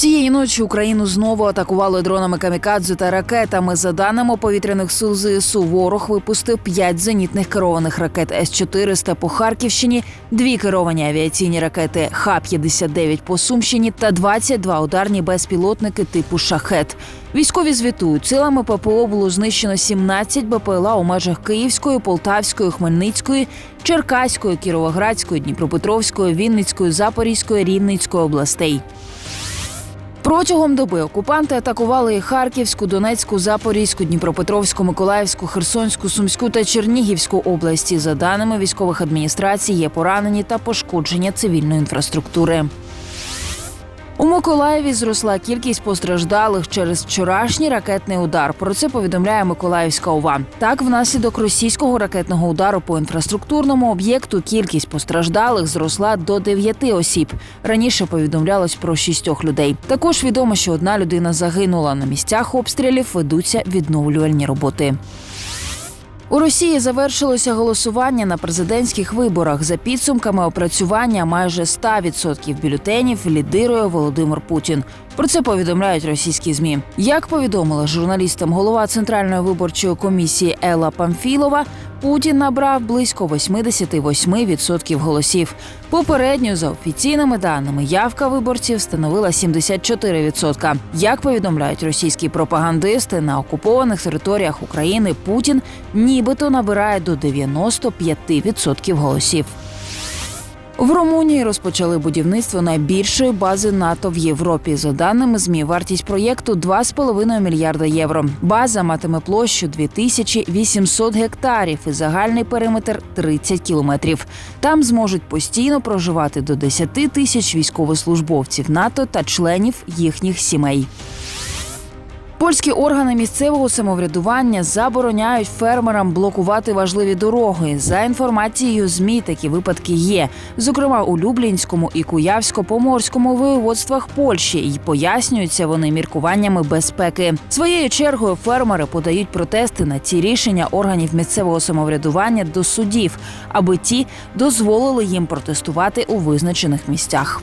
Цієї ночі Україну знову атакували дронами камікадзе та ракетами. За даними повітряних сил ЗСУ, ворог випустив п'ять зенітних керованих ракет С-400 по Харківщині, дві керовані авіаційні ракети Х-59 по Сумщині та 22 ударні безпілотники типу Шахет. Військові звітують, силами ППО було знищено 17 БПЛА у межах Київської, Полтавської, Хмельницької, Черкаської, Кіровоградської, Дніпропетровської, Вінницької, Запорізької, Рівненської областей. Протягом доби окупанти атакували і Харківську, Донецьку, Запорізьку, Дніпропетровську, Миколаївську, Херсонську, Сумську та Чернігівську області. За даними військових адміністрацій, є поранені та пошкодження цивільної інфраструктури. У Миколаєві зросла кількість постраждалих через вчорашній ракетний удар. Про це повідомляє Миколаївська ОВА. Так, внаслідок російського ракетного удару по інфраструктурному об'єкту кількість постраждалих зросла до 9 осіб. Раніше повідомлялось про шістьох людей. Також відомо, що одна людина загинула. На місцях обстрілів ведуться відновлювальні роботи. У Росії завершилося голосування на президентських виборах. За підсумками опрацювання майже 100% бюлетенів лідирує Володимир Путін. Про це повідомляють російські змі. Як повідомила журналістам голова центральної виборчої комісії Елла Памфілова, Путін набрав близько 88% голосів. Попередньо, за офіційними даними, явка виборців становила 74%. Як повідомляють російські пропагандисти, на окупованих територіях України Путін нібито набирає до 95% голосів. В Румунії розпочали будівництво найбільшої бази НАТО в Європі. За даними змі, вартість проєкту 2,5 мільярда євро. База матиме площу 2800 гектарів і загальний периметр 30 кілометрів. Там зможуть постійно проживати до 10 тисяч військовослужбовців НАТО та членів їхніх сімей. Польські органи місцевого самоврядування забороняють фермерам блокувати важливі дороги. За інформацією змі такі випадки є, зокрема у Люблінському і Куявсько-Поморському воєводствах Польщі, і пояснюються вони міркуваннями безпеки. Своєю чергою фермери подають протести на ці рішення органів місцевого самоврядування до судів, аби ті дозволили їм протестувати у визначених місцях.